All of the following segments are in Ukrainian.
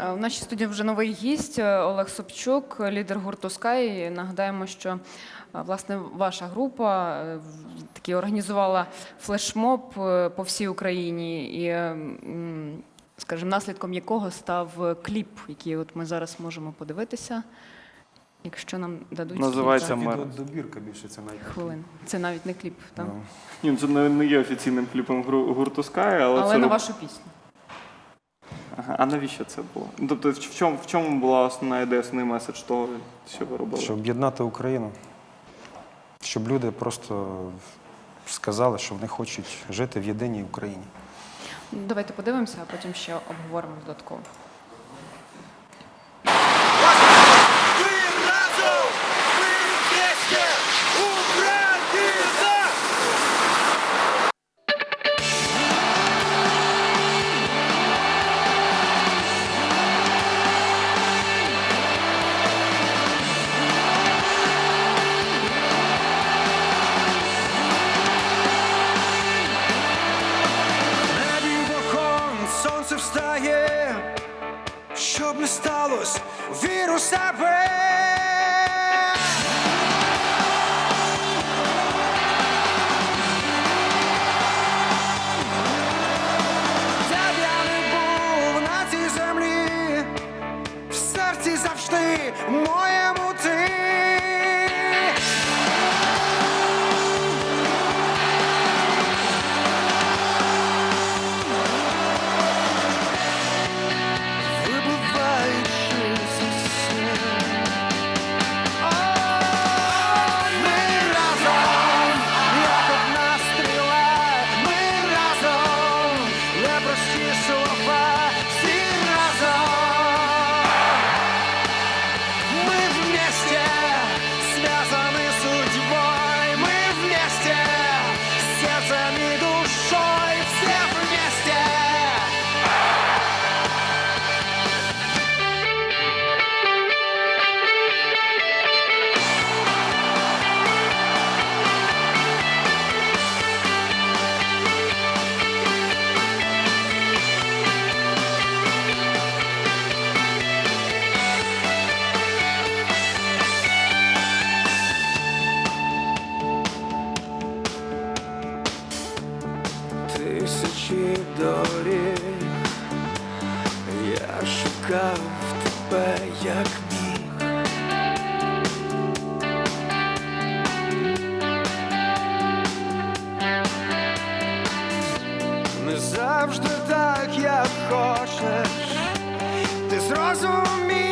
е, в нашій студії вже новий гість е, Олег Собчук, лідер гурту Sky. Нагадаємо, що е, власне ваша група таки організувала флешмоб по всій Україні, і, скажімо, наслідком якого став кліп, який от ми зараз можемо подивитися, якщо нам дадуть Називається Мер. Добірка більше це навіть. хвилин. Це навіть не кліп, так? Ну, Ні, ну, це не є офіційним кліпом гру- гурту Sky, але, але це на роб- вашу пісню. Ага, а навіщо це було? Тобто, в чому, в чому була основна ідея, основний меседж того, що ви робили? Щоб об'єднати Україну, щоб люди просто сказали, що вони хочуть жити в єдиній Україні. Давайте подивимося, а потім ще обговоримо додатково. Тисячі доріг я шукав тебе як міг. Не завжди так, як хочеш, ти зрозумієш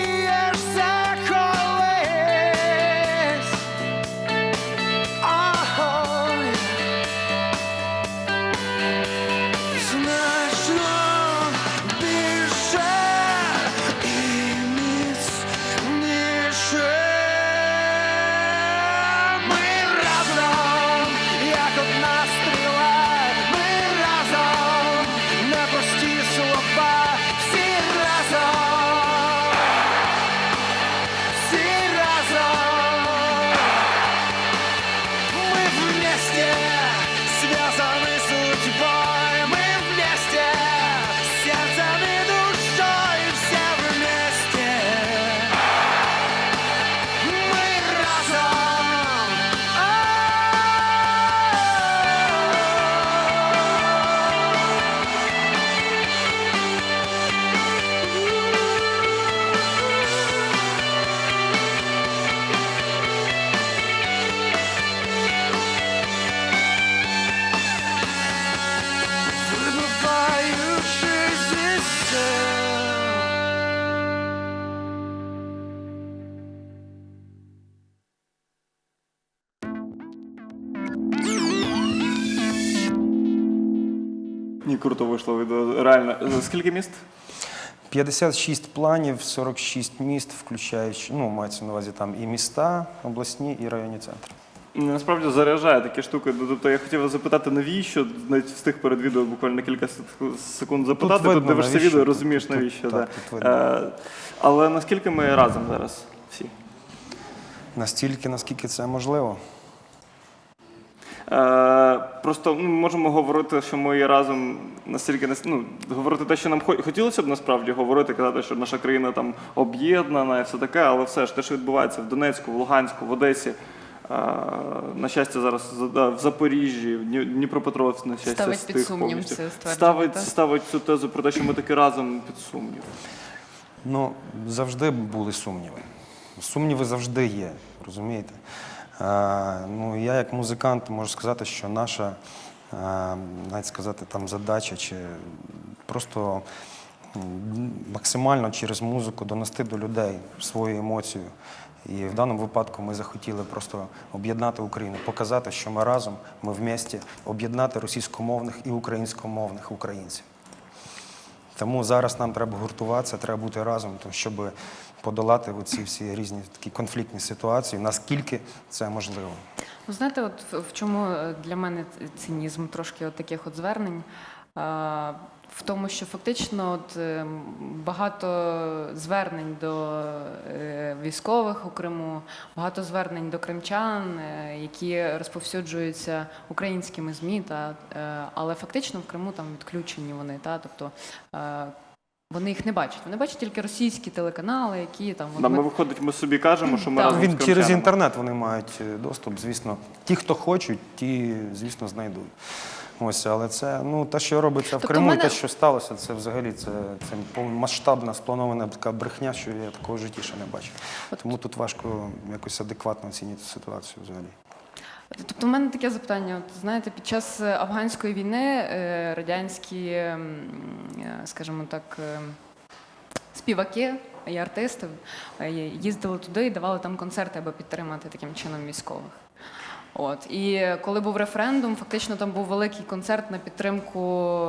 вийшло відео. Реально. Скільки міст? 56 планів, 46 міст, включаючи, ну, мається на увазі там і міста, обласні, і районні центри. Насправді заряджає такі штуки. Ну, Тобто я хотів вас запитати, навіщо навіть встиг перед відео буквально кілька секунд запитати. Тут, видно, дивишся навіщо. відео, розумієш Тут- навіщо. так, да. тут видно. Е, але наскільки ми разом зараз всі? Настільки, наскільки це можливо. Е, просто ну, ми можемо говорити, що ми разом настільки нас- ну, говорити те, що нам хо- хотілося б насправді говорити, казати, що наша країна там об'єднана і все таке, але все ж те, що відбувається в Донецьку, в Луганську, в Одесі. На щастя, зараз в Запоріжжі, в Дні- Дніпропетровськ, на щастя, Ставить стих під сумнів повністю. це ставить, так? ставить цю тезу про те, що ми таки разом під сумнів. Ну, завжди були сумніви. Сумніви завжди є, розумієте? Ну, я як музикант можу сказати, що наша, навіть сказати, там задача чи просто максимально через музику донести до людей свою емоцію. І в даному випадку ми захотіли просто об'єднати Україну, показати, що ми разом, ми в місті, об'єднати російськомовних і українськомовних українців. Тому зараз нам треба гуртуватися, треба бути разом, щоб подолати ці всі різні такі конфліктні ситуації, наскільки це можливо. Ну, знаєте, от в- чому е, для мене цинізм трошки от таких от звернень? В тому, що фактично от, е, багато звернень до е, військових у Криму, багато звернень до кримчан, які розповсюджуються українськими ЗМІ, та, але фактично в Криму там відключені вони. Та, тобто, вони їх не бачать. Вони бачать тільки російські телеканали, які там Да, ми- виходить, ми собі кажемо, що ми Так. разом Він з через кримчанами. інтернет вони мають е, доступ, звісно. Ті, хто хочуть, ті, звісно, знайдуть. Ось, але це ну те, що робиться в Тобто Криму, мене- і те, що сталося, це взагалі це, це повномасштабна спланована така брехня, що я такого в житті ще не бачив. Тому тут важко якось адекватно оцінити ситуацію взагалі. Тобто, в мене таке запитання. От знаєте, під час е, афганської війни е, радянські, е, скажімо так, співаки і артисти їздили туди і давали там концерти, аби підтримати таким чином військових. От і коли був референдум, фактично там був великий концерт на підтримку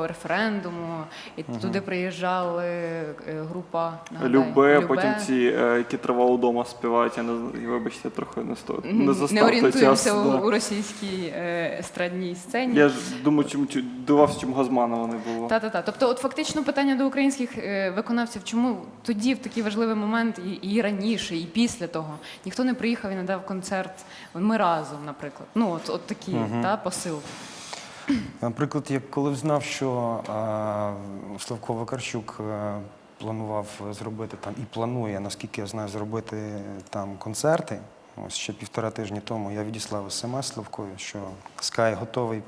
референдуму, і туди приїжджали е, група нагадай, Любе, потім ці, е, які тривало вдома співають, я не вибачте, трохи не сто не не орієнтуємося час. у, да. у російській е, естрадній сцені. Я ж думаю, чим чим- дивався, чим Газманова не було. Та та та. Тобто, от фактично питання до українських е, виконавців, чому тоді, в такий важливий момент, і, і раніше, і після того ніхто не приїхав і не дав концерт. Ми разом, наприклад. Ну от, от такі та посил. Наприклад, я коли знав, що а, Славко Вакарчук е, планував зробити там і планує, наскільки я знаю, зробити там концерти. Ось ще півтора тижні тому я відіслав смс Славкові, що Sky готовий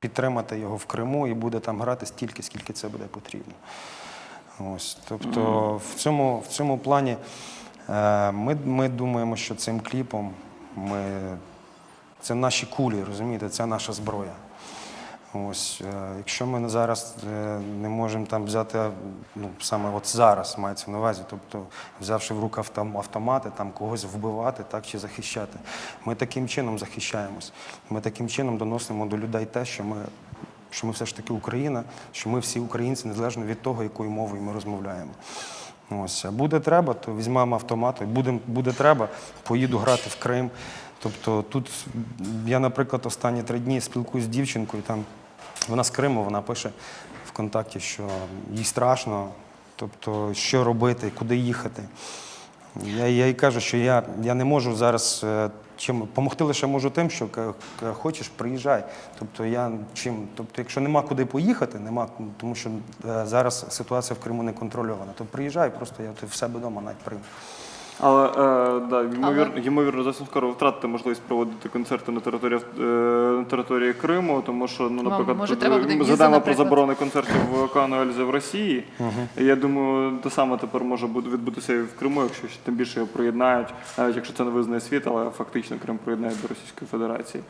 підтримати його в Криму і буде там грати стільки, скільки це буде потрібно. Ось, тобто в цьому, в цьому плані е, ми, ми думаємо, що цим кліпом ми, це наші кулі, розумієте, це наша зброя. Ось, е, якщо ми зараз е, не можемо там взяти, ну саме от зараз мається на увазі, тобто взявши в руки автомати, там когось вбивати, так чи захищати, ми таким чином захищаємось. Ми таким чином доносимо до людей те, що ми, що ми все ж таки Україна, що ми всі українці, незалежно від того, якою мовою ми розмовляємо. Ось, а буде треба, то візьмемо автомат, буде, буде треба, поїду грати в Крим. Тобто тут я, наприклад, останні три дні спілкуюсь з дівчинкою, там вона з Криму, вона пише ВКонтакті, що їй страшно, тобто, що робити, куди їхати. Я, я їй кажу, що я, я не можу зараз е, чим допомогти лише можу тим, що хочеш, приїжджай. Тобто я чим, тобто, якщо нема куди поїхати, нема, тому що е, зараз ситуація в Криму не контрольована, то приїжджай, просто я в себе вдома навіть прийму. Але е, да, ймовірно, ймовірно, зовсім скоро втратити можливість проводити концерти на території е, на території Криму, тому що ну, наприклад, може, тут, треба буде ми віза, згадаємо про наприклад? заборони концертів в Кану Ельзи в Росії. І Я думаю, те саме тепер може бути відбутися і в Криму, якщо ще тим більше його приєднають, навіть якщо це не визнає світ, але фактично Крим приєднають до Російської Федерації.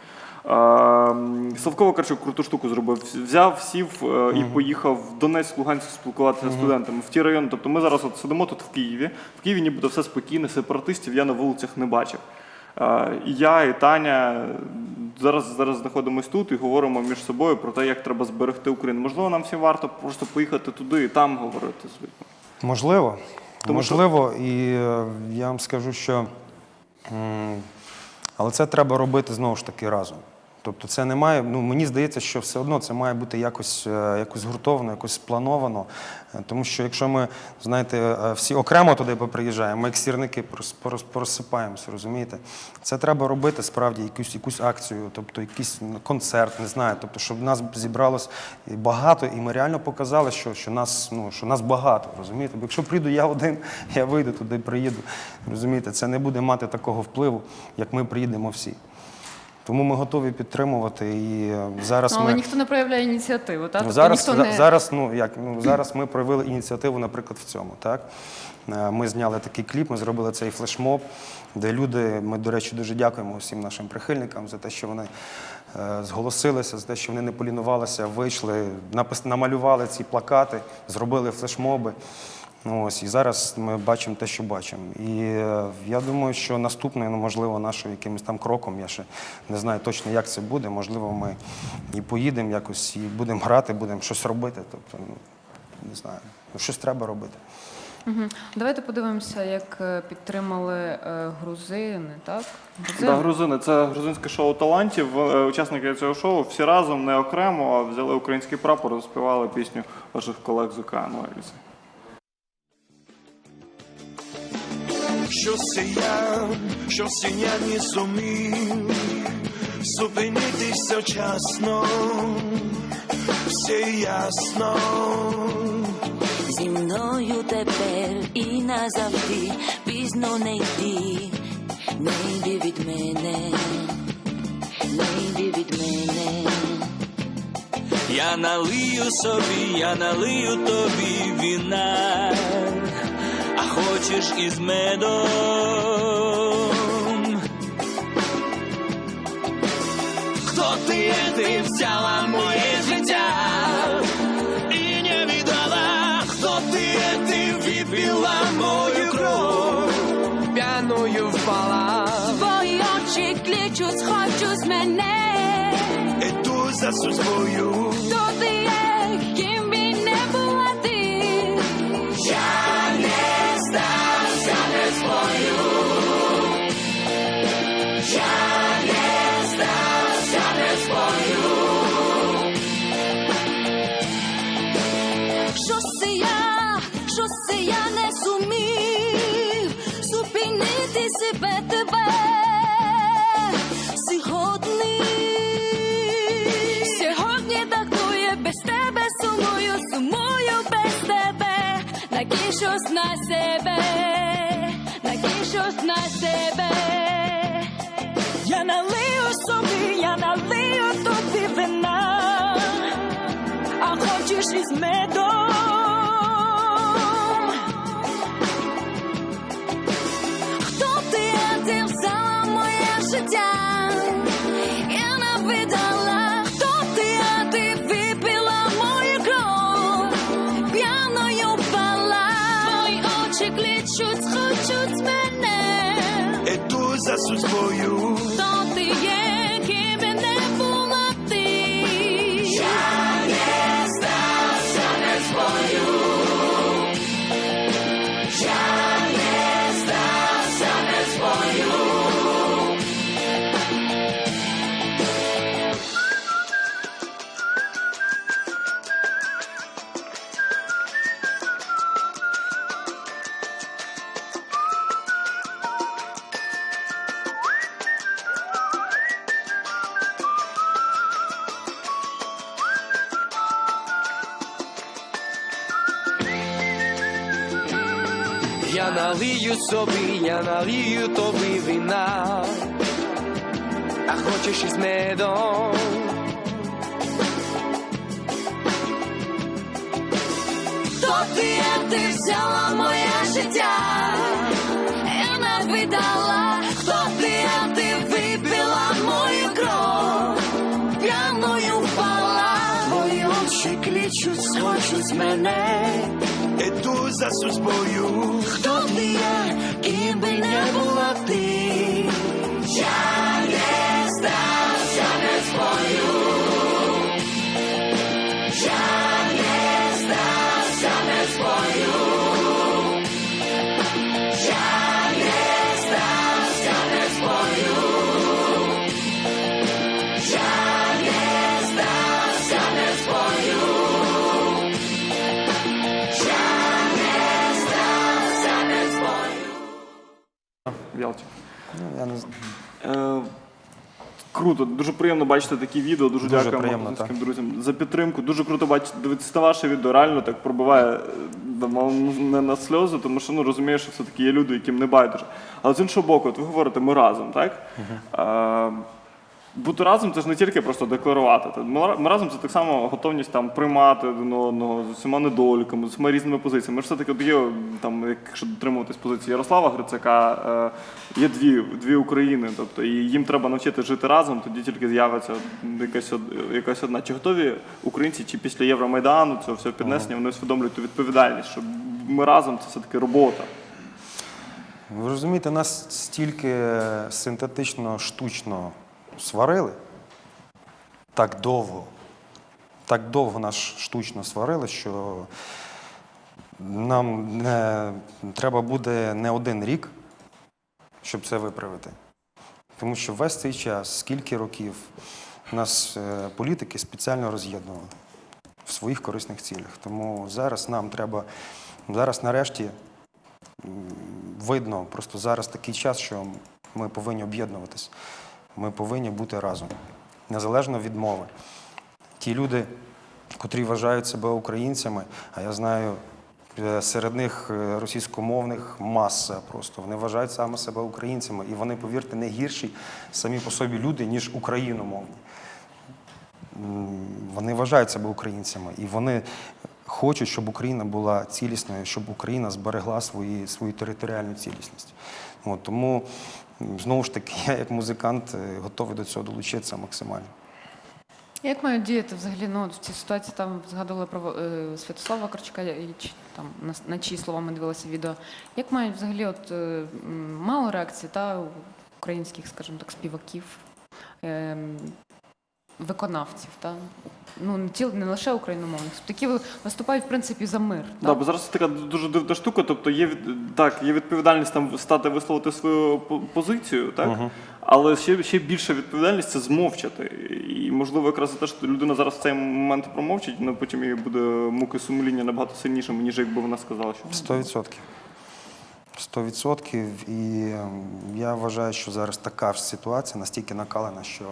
Славко Вакарчук круту штуку зробив. Взяв, сів е, і поїхав в Донецьк, Луганськ спілкуватися з студентами в ті райони. Тобто ми зараз от сидимо тут в Києві. В Києві нібито все спокійно, сепаратистів я на вулицях не бачив. І я, і Таня зараз, зараз знаходимось тут і говоримо між собою про те, як треба зберегти Україну. Можливо, нам всім варто просто поїхати туди і там говорити з людьми. Можливо. Тому що- Можливо, і е, я вам скажу, що але це треба робити знову ж таки разом. Тобто це не має, ну мені здається, що все одно це має бути якось, е, якось згуртовано, якось сплановано. Е, Тому що якщо ми, знаєте, е, всі окремо туди поприїжджаємо, ми як сірники порозсипаємося, розумієте? Це треба робити справді якусь, якусь акцію, тобто якийсь концерт, не знаю, тобто, щоб нас зібралось багато, і ми реально показали, що, що, нас, ну, що нас багато, розумієте? Бо якщо прийду я один, я вийду туди, приїду, розумієте, це не буде мати такого впливу, як ми приїдемо всі. Тому ми готові підтримувати і е, зараз Ну, але ми ніхто не проявляє ініціативу, так? Ну, Тобто зараз, ніхто не... зараз, ну, як, ну, зараз ми проявили ініціативу, наприклад, в цьому. Так? Е, Ми зняли такий кліп, ми зробили цей флешмоб, де люди, ми, до речі, дуже дякуємо всім нашим прихильникам за те, що вони е, зголосилися, за те, що вони не полінувалися, вийшли, намалювали ці плакати, зробили флешмоби. Ну, ось, і зараз ми бачимо те, що бачимо. І е, я думаю, що наступною, ну, можливо, нашим якимось там кроком, я ще не знаю точно, як це буде. Можливо, ми і поїдемо якось, і будемо грати, будемо щось робити. Тобто, ну, не знаю, ну, щось треба робити. Мгм. Давайте подивимося, як е, підтримали е, грузини, так? Да, грузини, це грузинське шоу талантів. Е, Учасники цього шоу всі разом, не окремо, а взяли український прапор, заспівали пісню ваших колег з океану Ельзи. Щось я, щось я не зумів зупинитися вчасно, все ясно. Зі мною тепер і назавжди пізно не йди, не йди від мене, не йди від мене. Я налию собі, я налию тобі віна, хочеш із медом. Хто ти, ти взяла моє життя і не віддала, хто ти, ти випила мою кров, п'яною впала, Твої очі кличуть, хочу з мене, іду за судьбою. Щось на себе, накинь щось на себе. Я налию собі, я налию тобі вина а хочеш із медом. Хто ти, а ти взяла моє життя? Іду за Я налию собі, я налию тобі вина, а хочеш із медом. Хто ти, ти взяла моє життя? Я не видала, хто ти, а ти випила мою кров, п'яною впала, твої очі кличуть, схочуть з мене. За судьбою. Хто ти я, ким би не була ти? Я в Ялті. Ну, я не знаю. Е, Круто, дуже приємно бачити такі відео. Дуже, Дуже дякуємо приємно, українським друзям за підтримку. Дуже круто бачити дивитися на ваше відео. Реально так пробиває е, да, мало не на сльози, тому що ну розумієш, що все-таки є люди, яким не байдуже. Але з іншого боку, от ви говорите, ми разом, так? Е, бути разом це ж не тільки просто декларувати. Ми, разом це так само готовність там приймати один одного з усіма недоліками, з усіма різними позиціями. Ми ж все-таки от є там, якщо дотримуватись позиції Ярослава Грицака, е, є дві, дві України. Тобто і їм треба навчити жити разом, тоді тільки з'явиться якась, якась одна. Чи готові українці, чи після Євромайдану цього всього піднесення вони усвідомлюють ту відповідальність, що ми разом це все-таки робота. Ви розумієте, нас стільки синтетично, штучно сварили так довго, так довго нас штучно сварили, що нам не, треба буде не один рік, щоб це виправити. Тому що весь цей час, скільки років, нас е, політики спеціально роз'єднували в своїх корисних цілях. Тому зараз нам треба, зараз нарешті видно, просто зараз такий час, що ми повинні об'єднуватись. Ми повинні бути разом, незалежно від мови. Ті люди, котрі вважають себе українцями, а я знаю, е, серед них е, російськомовних маса просто. Вони вважають саме себе українцями. І вони, повірте, не гірші самі по собі люди, ніж україномовні. Вони вважають себе українцями, і вони хочуть, щоб Україна була цілісною, щоб Україна зберегла свої, свою територіальну цілісність. От, тому, знову ж таки, я як музикант е, готовий до цього долучитися максимально. Як мають діяти взагалі ну, в цій ситуації? Там згадували про е, Святослава Корчка, і там на, на чиї слова ми дивилися відео. Як мають взагалі от е, мало реакції та українських, скажімо так, співаків, е, виконавців, та ну не ті не лише україномовних, такі виступають в принципі за мир. Да, та? бо зараз така дуже дивна штука. Тобто є від- так, є відповідальність там стати висловити свою позицію, так але ще, ще більша відповідальність це змовчати. І можливо, якраз за те, що людина зараз в цей момент промовчить, але потім їй буде муки сумління набагато сильнішими, ніж якби вона сказала, що Сто відсотків. Сто відсотків. І ем, я вважаю, що зараз така ж ситуація настільки накалена, що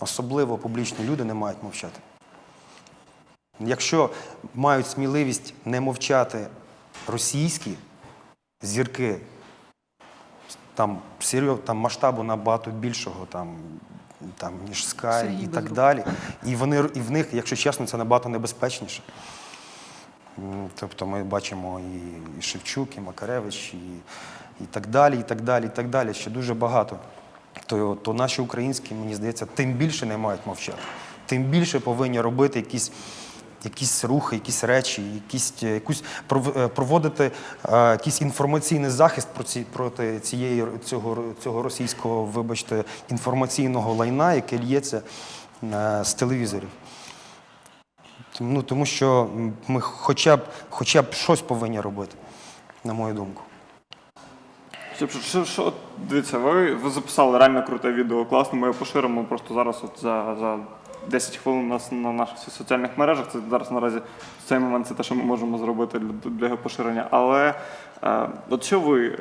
особливо публічні люди не мають мовчати. Якщо мають сміливість не мовчати російські зірки, там, серйоз, там масштабу набагато більшого, там, там, ніж Sky Сергій і так Безруков. далі. І, вони, і в них, якщо чесно, це набагато небезпечніше. Тобто ми бачимо і, і Шевчук, і Макаревич, і, і так далі, і так далі, і так далі. Ще дуже багато. То, то наші українські, мені здається, тим більше не мають мовчати. Тим більше повинні робити якісь, якісь рухи, якісь речі, якісь, е, якусь е, проводити е, якийсь інформаційний захист про проти цієї, цього, цього російського, вибачте, інформаційного лайна, яке лється е, з телевізорів. Ну, тому що ми хоча б, хоча б щось повинні робити, на мою думку. Що, що, що, що, дивіться, ви, ви записали реально круте відео, класно, ми його поширимо просто зараз от за, за 10 хвилин у нас на наших всіх соціальних мережах. Це зараз наразі в цей момент це те, що ми можемо зробити для, для його поширення. Але е, от що ви, е,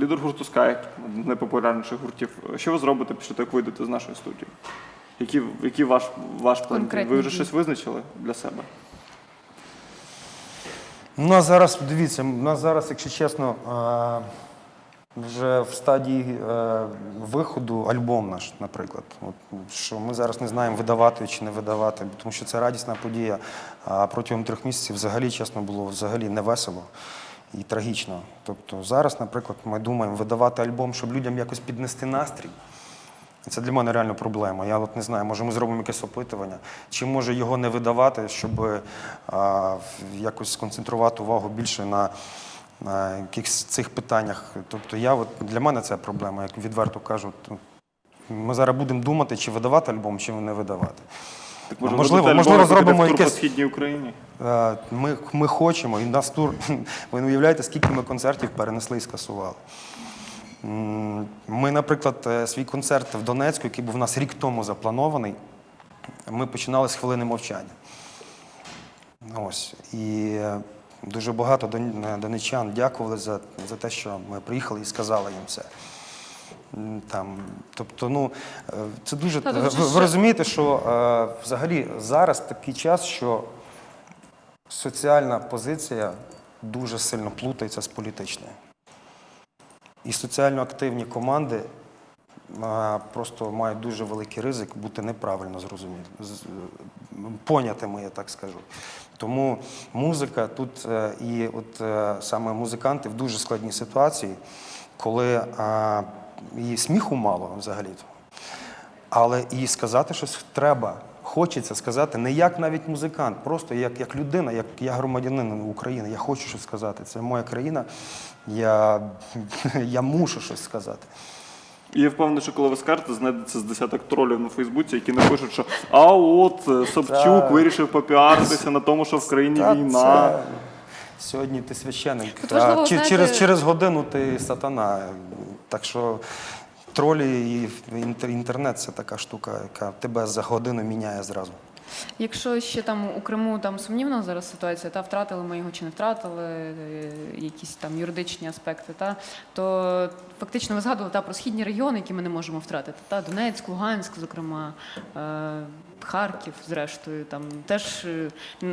лідер гурту Sky, один з найпопулярніших гуртів, що ви зробите після того, як вийдете з нашої студії? Який, який ваш, ваш план? Конкретні Ви вже щось визначили для себе? У нас зараз, дивіться, у нас зараз, якщо чесно, е, вже в стадії е, виходу альбом наш, наприклад. От, що ми зараз не знаємо, видавати чи не видавати, тому що це радісна подія. А протягом трьох місяців взагалі, чесно, було взагалі не весело і трагічно. Тобто зараз, наприклад, ми думаємо видавати альбом, щоб людям якось піднести настрій. Це для мене реально проблема. Я от не знаю, може ми зробимо якесь опитування, чи може його не видавати, щоб а, якось сконцентрувати увагу більше на, на якихось цих питаннях. Тобто я от, для мене це проблема, як відверто кажу. Ми зараз будемо думати, чи видавати альбом, чи не видавати. Так, Можливо, можливо, зробимо якесь- по східній Україні? Е, Ми, ми хочемо, і нас тур. Ви не уявляєте, скільки ми концертів перенесли і скасували. Ми, наприклад, е, свій концерт в Донецьку, який був у нас рік тому запланований, ми починали з хвилини мовчання. Ось. І е, дуже багато е, дякували за, за те, що ми приїхали і сказали їм це. Там, тобто, ну, е, це дуже. Та, ви, ви розумієте, що е, взагалі зараз такий час, що соціальна позиція дуже сильно плутається з політичною. І соціально активні команди просто мають дуже великий ризик бути неправильно зрозуміти, понятими, я так скажу. Тому музика тут е, і от е, саме музиканти в дуже складній ситуації, коли а, і сміху мало взагалі-то. Але і сказати щось треба. Хочеться сказати не як навіть музикант, просто як, як людина, як я громадянин України. Я хочу щось сказати. Це моя країна. Я, я мушу щось сказати. І я впевнений, що коли ви скажете, знайдеться з десяток тролів на Фейсбуці, які напишуть, що а от е, Собчук вирішив попіаритися на тому, що в країні Та війна. це- Сьогодні ти священик, Тут важливо, а чи- знаєте- через, через годину ти сатана. Так що тролі і інтер- інтернет це така штука, яка тебе за годину міняє зразу. Якщо ще там у Криму там сумнівна зараз ситуація, та втратили ми його чи не втратили, е, якісь там юридичні аспекти, та то фактично ви згадували та про східні регіони, які ми не можемо втратити. Та Донецьк, Луганськ, зокрема, е, Харків, зрештою, там теж е,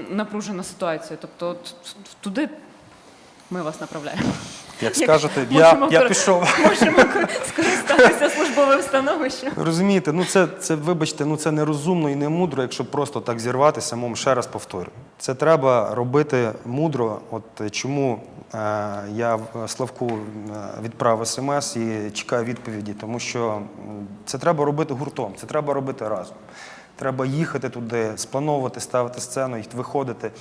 напружена ситуація. Тобто, от туди ми вас направляємо. Як скажете, я, я пішов. Можемо скористатися службовим становищем. Розумієте, ну це, це вибачте, ну це нерозумно і не мудро, якщо просто так зірватися, мом ще раз повторю. Це треба робити мудро. От е, чому е, я в Славку е, відправив смс і чекаю відповіді, тому що це треба робити гуртом, це треба робити разом. Треба їхати туди, сплановувати, ставити сцену і виходити.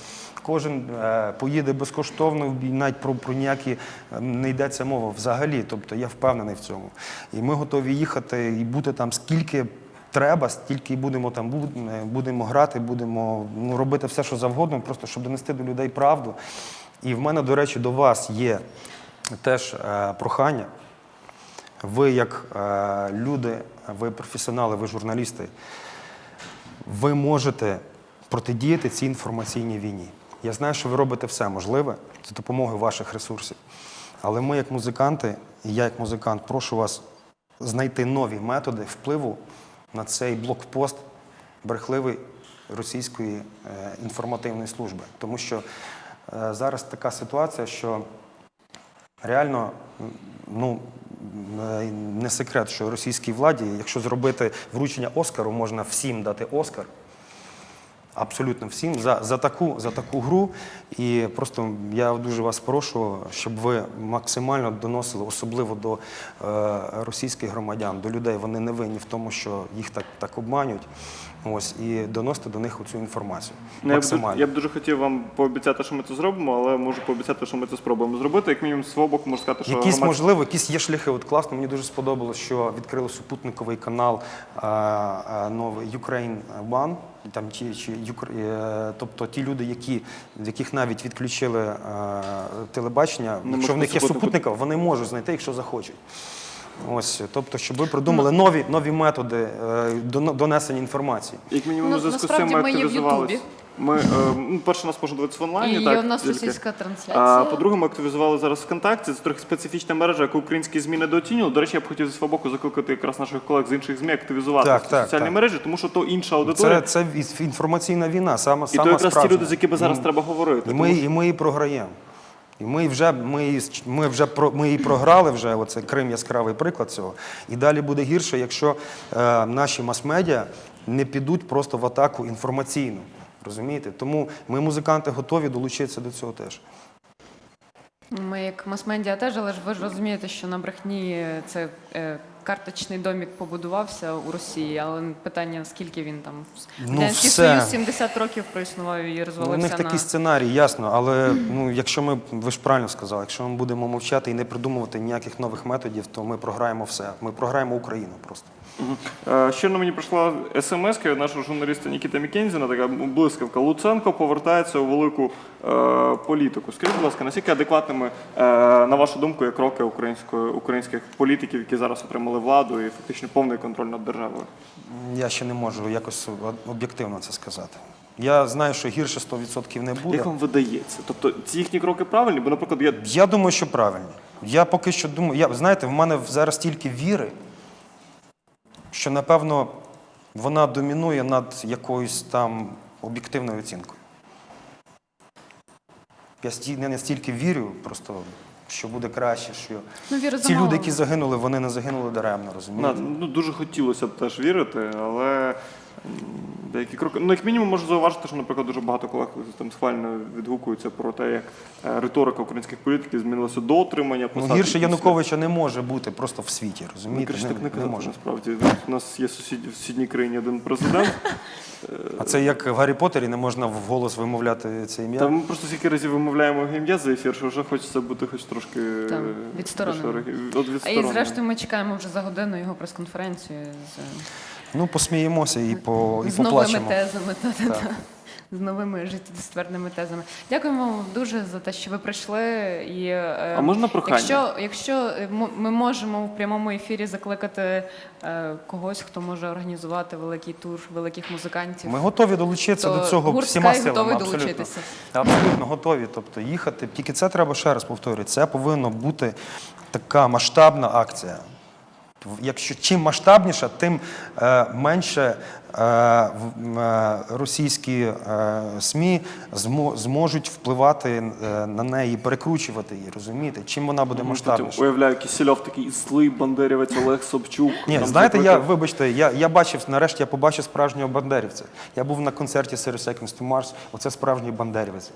Кожен е, поїде безкоштовно, навіть про, про ніякі е, не йдеться мова взагалі. Тобто я впевнений в цьому. І ми готові їхати і бути там скільки треба, стільки будемо там е, будемо грати, будемо ну, робити все, що завгодно, просто щоб донести до людей правду. І в мене, до речі, до вас є теж е, прохання. Ви, як е, люди, ви професіонали, ви журналісти, ви можете протидіяти цій інформаційній війні. Я знаю, що ви робите все можливе за допомогою ваших ресурсів. Але ми, як музиканти, і я як музикант, прошу вас знайти нові методи впливу на цей блокпост брехливий російської е, інформативної служби. Тому що е, зараз така ситуація, що реально ну, не секрет, що російській владі, якщо зробити вручення Оскару, можна всім дати Оскар. Абсолютно всім за, за, таку, за таку гру. І просто я дуже вас прошу, щоб ви максимально доносили, особливо до е, російських громадян, до людей. Вони не винні в тому, що їх так, так обманюють. Ось, і доносити до них цю інформацію. Ну, я, б, я б дуже хотів вам пообіцяти, що ми це зробимо, але можу пообіцяти, що ми це спробуємо зробити. Як мінімум, з свого боку можу сказати, що Якісь громадські- можливо, якісь є шляхи. От класно, мені дуже сподобалось, що відкрили супутниковий канал а, а, новий Ukraine One. Там чи, чи Юкр- е, тобто ті люди, які яких навіть відключили е, телебачення, Не якщо в них є супутника, вони можуть знайти, якщо захочуть. Ось, тобто, щоб ви придумали нові, нові методи е, доно- донесення інформації. Як мінімум, Ну, у зв'язку з цим насправді ми ми є в активізувалися. Ютубі. Ми, е, ну, перше, нас можна дивитися в онлайні. І так, у нас тільки. російська А, по-друге, ми активізували зараз ВКонтакті. Це трохи специфічна мережа, яку українські ЗМІ недооцінювали. До речі, я б хотів зі свого боку закликати якраз наших колег з інших ЗМІ активізувати Так, так, соціальні так. мережі, тому що то інша аудиторія. Це, це інформаційна війна, саме і сама то якраз ті справжня. люди, з якими зараз треба говорити. І Тому ми, що- і ми і програємо. І ми вже ми, і ми вже ми і програли вже. Оце Крим яскравий приклад цього. І далі буде гірше, якщо е, наші мас-медіа не підуть просто в атаку інформаційну. Розумієте? Тому ми, музиканти, готові долучитися до цього теж. Ми як мас-медіа теж, але ж ви ж розумієте, що на брехні це е, карточний домік побудувався у Росії, але питання, скільки він там Ну, Радянський все. Союз 70 років проіснував і Ну, у розвалився них на такий сценарій, ясно. Але ну, якщо ми, ви ж правильно сказали, якщо ми будемо мовчати і не придумувати ніяких нових методів, то ми програємо все. Ми програємо Україну просто. Щойно мені прийшла смс від нашого журналіста Нікіта Мікензіна, така блискавка. Луценко повертається у велику е, політику. Скажіть, будь ласка, наскільки адекватними, е, на вашу думку, є кроки української, українських політиків, які зараз отримали владу і фактично повний контроль над державою? Я ще не можу якось об'єктивно це сказати. Я знаю, що гірше 100% не буде. Як вам видається? Тобто ці їхні кроки правильні? Бо, наприклад, я Я думаю, що правильно. Я поки що думаю, я, знаєте, в мене зараз стільки віри що напевно вона домінує над якоюсь там об'єктивною оцінкою. Я не настільки вірю, просто що буде краще, що Ну, ці замало. люди, які загинули, вони не загинули даремно, розумієте? ну, дуже хотілося б теж вірити, але деякі кроки. Ну, як мінімум, можу зауважити, що, наприклад, дуже багато колег там схвально відгукуються про те, як е, риторика українських політиків змінилася до отримання Ну, гірше. Януковича не може бути просто в світі, Ну, розумієте? краще так не не може. насправді. У нас є сусід, в сусідній країні один президент. А це як в Гаррі Поттері не можна вголос вимовляти це ім'я. Та ми просто стільки разів вимовляємо ім'я за ефір, що вже хочеться бути хоч трошки е, відстороненим. більш ориг- А і зрештою ми чекаємо вже за годину його прес-конференцію з, Ну, посміємося і, по, і з новими тезами. Та, та, та. З новими життєстверними тезами. Дякуємо вам дуже за те, що ви прийшли. І, е, А можна прохання? Якщо, якщо е, ми можемо в прямому ефірі закликати е, когось, хто може організувати великий тур великих музикантів. Ми готові долучитися то до цього гурт всіма силами. готовий абсолютно. долучитися. Абсолютно готові. Тобто їхати. Тільки це треба ще раз повторюю. Це повинна бути така масштабна акція. Якщо чим масштабніше, тим е, менше російські е, СМІ зможуть впливати е, на неї, перекручувати її, розумієте? Чим вона буде Потім масштабніша? уявляю, Кисельов такий злий бандерівець Олег Собчук. Ні, Там знаєте, я вибачте, я, я бачив, нарешті я побачив справжнього бандерівця. Я був на концерті Siri Seconds to Mars, оце справжній бандерівець.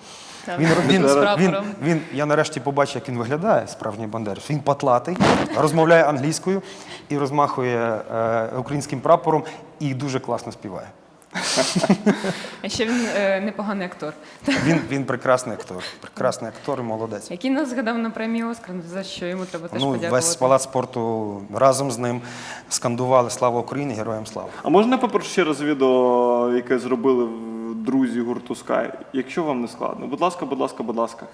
Він, він, він, він, я нарешті побачив, як він виглядає, справжній бандерівець. Він патлатий, розмовляє англійською і розмахує е, українським прапором і дуже класно співає. А ще він е, непоганий актор, Він, він прекрасний актор, прекрасний актор і молодець. який нас згадав на премії Оскар, за що йому треба теж Ну, подякувати. весь палац спорту разом з ним скандували Слава Україні, героям слава. А можна я попрошу ще раз відео, яке зробили в- друзі гурту Sky? Якщо вам не складно, будь ласка, будь ласка, будь ласка.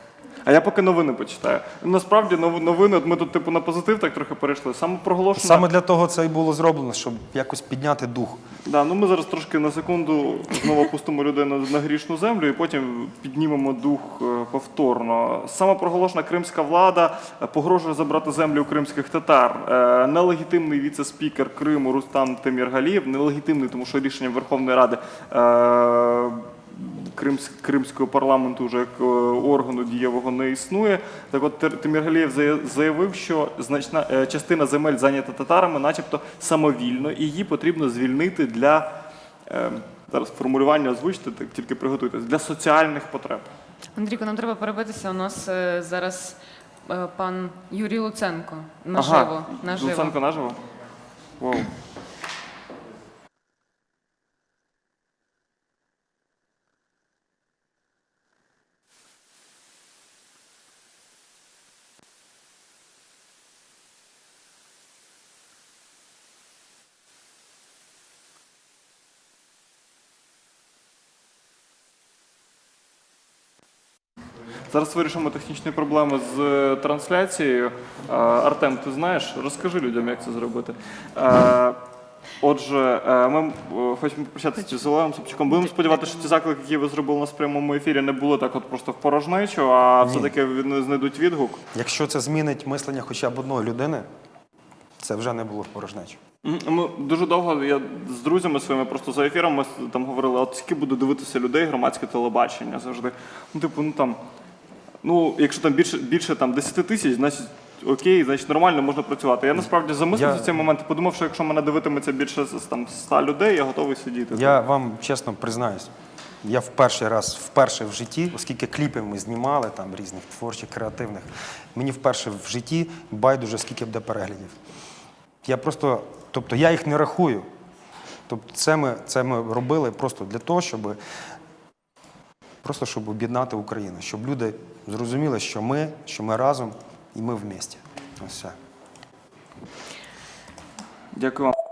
А я поки новини почитаю. Насправді нов- новини, от ми тут типу на позитив так трохи перейшли. Саме проголошена. Саме для того це і було зроблено, щоб якось підняти дух. Да, ну ми зараз трошки на секунду знову пустимо людей на, на грішну землю і потім піднімемо дух е, повторно. Саме проголошена кримська влада е, погрожує забрати землю у кримських татар. Е, Нелегітимний віце-спікер Криму Рустам Теміргалієв, нелегітимний, тому що рішенням Верховної Ради. е, Кримського парламенту вже як е, органу дієвого не існує. Так от Тиміргалієв заявив, що значна е, частина земель зайнята татарами, начебто самовільно, і її потрібно звільнити для е, зараз формулювання озвучити, так тільки приготуйтесь для соціальних потреб. Андрійко, нам треба перебитися. У нас зараз пан Юрій Луценко наживо. наживо. Луценко наживо? Вау. Зараз вирішимо технічні проблеми з е, трансляцією. Артем, ти знаєш? Розкажи людям, як це зробити. Отже, е, ми е, хочемо попрощатися з Олегом Собчуком. Будемо сподіватися, що ті заклики, які ви зробили у нас в прямому ефірі, не були так от просто в порожнечу, а все-таки вони знайдуть відгук. Якщо це змінить мислення хоча б одної людини, це вже не було в порожнечі. Мгм. Ми дуже довго я з друзями своїми просто за ефіром ми там говорили, от скільки буде дивитися людей громадське телебачення завжди. Ну, типу, ну там, ну, якщо там більше більше там 10 тисяч, значить. Окей, значить нормально можна працювати. Я насправді замислився Я- в цей момент і подумав, що якщо мене дивитиметься більше з- там 100 людей, я готовий сидіти. Я вам чесно признаюсь, я в перший раз, вперше в житті, оскільки кліпів ми знімали там різних творчих, креативних, мені вперше в житті байдуже, скільки буде переглядів. Я просто, тобто я їх не рахую. Тобто це ми, це ми робили просто для того, щоб просто щоб об'єднати Україну, щоб люди зрозуміли, що ми, що ми разом і ми в місті. Ось все. Дякую вам.